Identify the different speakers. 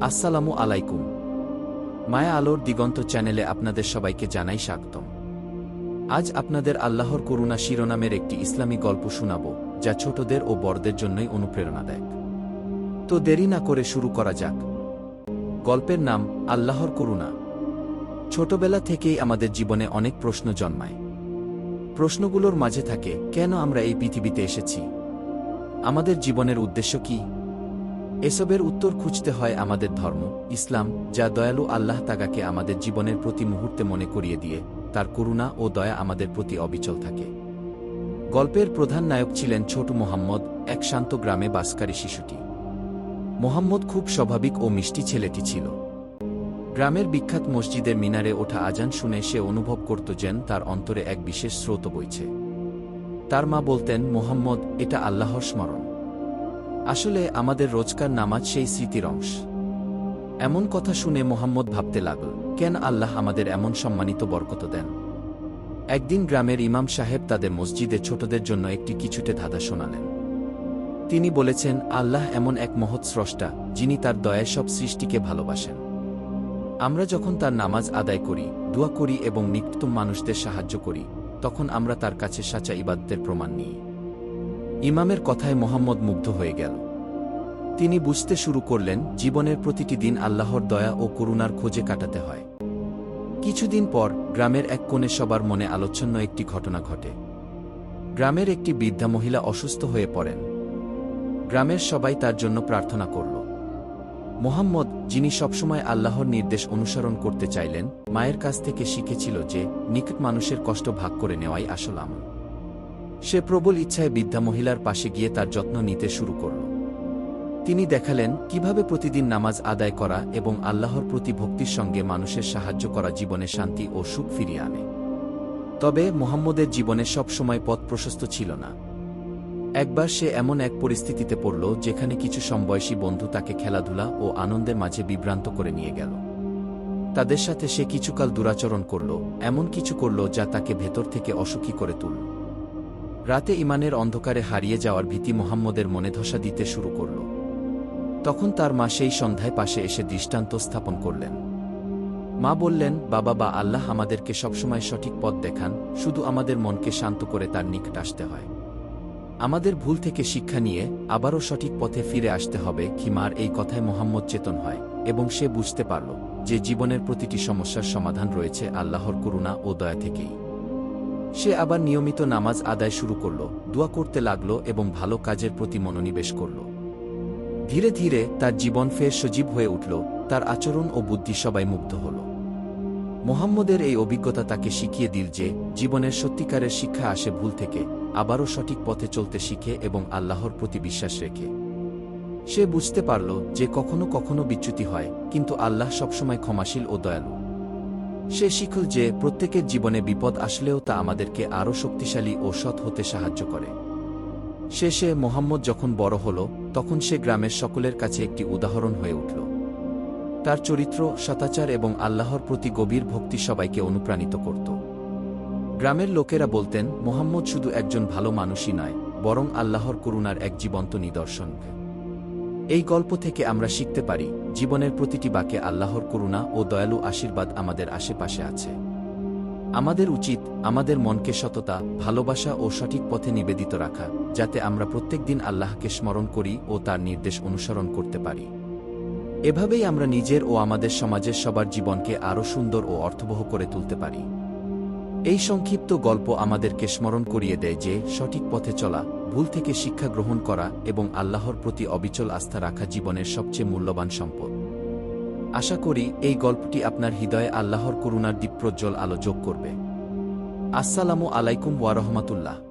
Speaker 1: আসসালামু আলাইকুম। মায়া আলোর দিগন্ত চ্যানেলে আপনাদের সবাইকে জানাই স্বাগতম। আজ আপনাদের আল্লাহর করুণা শিরোনামের একটি ইসলামী গল্প শোনাব, যা ছোটদের ও বড়দের জন্যই অনুপ্রেরণা দেয়। তো দেরি না করে শুরু করা যাক। গল্পের নাম, আল্লাহর করুণা। ছোটবেলা থেকেই আমাদের জীবনে অনেক প্রশ্ন জন্মায়। প্রশ্নগুলোর মাঝে থাকে, কেন আমরা এই পৃথিবীতে এসেছি? আমাদের জীবনের উদ্দেশ্য কি? এসবের উত্তর খুঁজতে হয় আমাদের ধর্ম, ইসলাম, যা দয়ালু আল্লাহ তাগাকে আমাদের জীবনের প্রতি মুহূর্তে মনে করিয়ে দিয়ে, তার করুণা ও দয়া আমাদের প্রতি অবিচল থাকে। গল্পের প্রধান নায়ক ছিলেন ছোট মোহাম্মদ, এক শান্ত গ্রামে বাসকারী শিশুটি। মোহাম্মদ খুব স্বাভাবিক ও মিষ্টি ছেলেটি ছিল। গ্রামের বিখ্যাত মসজিদের মিনারে ওঠা আজান শুনে সে অনুভব করত যেন তার অন্তরে এক বিশেষ স্রোত বইছে। তার মা বলতেন, মোহাম্মদ, এটা আল্লাহর স্মরণ। আসলে আমাদের রোজকার নামাজ সেই স্মৃতির অংশ। এমন কথা শুনে মোহাম্মদ ভাবতে লাগল, কেন আল্লাহ আমাদের এমন সম্মানিত বরকত দেন? একদিন গ্রামের ইমাম সাহেব তাদের মসজিদে ছোটদের জন্য একটি কিছুটে ধাঁধা শোনালেন। তিনি বলেছেন, আল্লাহ এমন এক মহৎ স্রষ্টা, যিনি তার দয়ায় সব সৃষ্টিকে ভালোবাসেন। আমরা যখন তার নামাজ আদায় করি, দোয়া করি এবং নিকটতম মানুষদের সাহায্য করি, তখন আমরা তার কাছে সাচা ইবাদতের প্রমাণ নিই। ইমামের কথায় মোহাম্মদ মুগ্ধ হয়ে গেল। তিনি বুঝতে শুরু করলেন, জীবনের প্রতিটি দিন আল্লাহর দয়া ও করুণার খোঁজে কাটাতে হয়। কিছুদিন পর, গ্রামের এক কোণে সবার মনে আলোচন্য একটি ঘটনা ঘটে। গ্রামের একটি বৃদ্ধা মহিলা অসুস্থ হয়ে পড়েন। গ্রামের সবাই তার জন্য প্রার্থনা করল। মোহাম্মদ, যিনি সবসময় আল্লাহর নির্দেশ অনুসরণ করতে চাইলেন, মায়ের কাছ থেকে শিখেছিল যে, নিকট মানুষের কষ্ট ভাগ করে নেওয়াই আসল আমল। সে প্রবল ইচ্ছায় বৃদ্ধা মহিলার পাশে গিয়ে তার যত্ন নিতে শুরু করল। তিনি দেখালেন, কীভাবে প্রতিদিন নামাজ আদায় করা এবং আল্লাহর প্রতি ভক্তির সঙ্গে মানুষের সাহায্য করা জীবনে শান্তি ও সুখ ফিরিয়ে আনে। তবে মোহাম্মদের জীবনে সব সময় পথ প্রশস্ত ছিল না। একবার সে এমন এক পরিস্থিতিতে পড়ল, যেখানে কিছু সমবয়সী বন্ধু তাকে খেলাধুলা ও আনন্দের মাঝে বিভ্রান্ত করে নিয়ে গেল। তাদের সাথে সে কিছুকাল দুরাচরণ করল, এমন কিছু করল যা তাকে ভেতর থেকে অসুখী করে তুলল। রাতে ইমানের অন্ধকারে হারিয়ে যাওয়ার ভীতি মোহাম্মদের মনে ধসা দিতে শুরু করল। তখন তার মা সেই সন্ধ্যায় পাশে এসে দৃষ্টান্ত স্থাপন করলেন। মা বললেন, বাবা, বা আল্লাহ আমাদেরকে সবসময় সঠিক পথ দেখান, শুধু আমাদের মনকে শান্ত করে তার নিকট আসতে হয়। আমাদের ভুল থেকে শিক্ষা নিয়ে আবারও সঠিক পথে ফিরে আসতে হবে খিমার এই কথায় মোহাম্মদ চেতন হয় এবং সে বুঝতে পারল যে জীবনের প্রতিটি সমস্যার সমাধান রয়েছে আল্লাহর করুণা ও দয়া থেকেই। সে আবার নিয়মিত নামাজ আদায় শুরু করল, দোয়া করতে লাগল এবং ভালো কাজের প্রতি মনোনিবেশ করল। ধীরে ধীরে তার জীবন ফের সজীব হয়ে উঠল, তার আচরণ ও বুদ্ধি সবাই মুগ্ধ হল। মোহাম্মদের এই অভিজ্ঞতা তাকে শিখিয়ে দিল যে, জীবনের সত্যিকারের শিক্ষা আসে ভুল থেকে, আবারও সঠিক পথে চলতে শিখে এবং আল্লাহর প্রতি বিশ্বাস রেখে। সে বুঝতে পারল যে কখনো কখনো বিচ্যুতি হয়, কিন্তু আল্লাহ সবসময় ক্ষমাশীল ও দয়ালু। সে শিখল যে প্রত্যেকের জীবনে বিপদ আসলেও তা আমাদেরকে আরও শক্তিশালী ও সৎ হতে সাহায্য করে। শেষে মোহাম্মদ যখন বড় হল, তখন সে গ্রামের সকলের কাছে একটি উদাহরণ হয়ে উঠল। তার চরিত্র সতাচার এবং আল্লাহর প্রতি গভীর ভক্তি সবাইকে অনুপ্রাণিত করত। গ্রামের লোকেরা বলতেন, মোহাম্মদ শুধু একজন ভালো মানুষই নয়, বরং আল্লাহর করুণার এক জীবন্ত নিদর্শন। এই গল্প থেকে আমরা শিখতে পারি, জীবনের প্রতিটি বাকে আল্লাহর করুণা ও দয়ালু আশীর্বাদ আমাদের আশেপাশে আছে। আমাদের উচিত আমাদের মনকে সততা, ভালোবাসা ও সঠিক পথে নিবেদিত রাখা, যাতে আমরা প্রত্যেক দিন আল্লাহকে স্মরণ করি ও তার নির্দেশ অনুসরণ করতে পারি। এভাবেই আমরা নিজের ও আমাদের সমাজের সবার জীবনকে আরও সুন্দর ও অর্থবহ করে তুলতে পারি। এই সংক্ষিপ্ত গল্প আমাদেরকে স্মরণ করিয়ে দেয় যে, সঠিক পথে চলা ভুল থেকে শিক্ষা গ্রহণ করা এবং আল্লাহর প্রতি অবিচল আস্থা রাখা জীবনের সবচেয়ে মূল্যবান সম্পদ। আশা করি এই গল্পটি আপনার হৃদয়ে আল্লাহর করুণার দ্বীপ্রজ্জ্বল আলো যোগ করবে। আসসালামু আলাইকুম ওয়ারহমাতুল্লাহ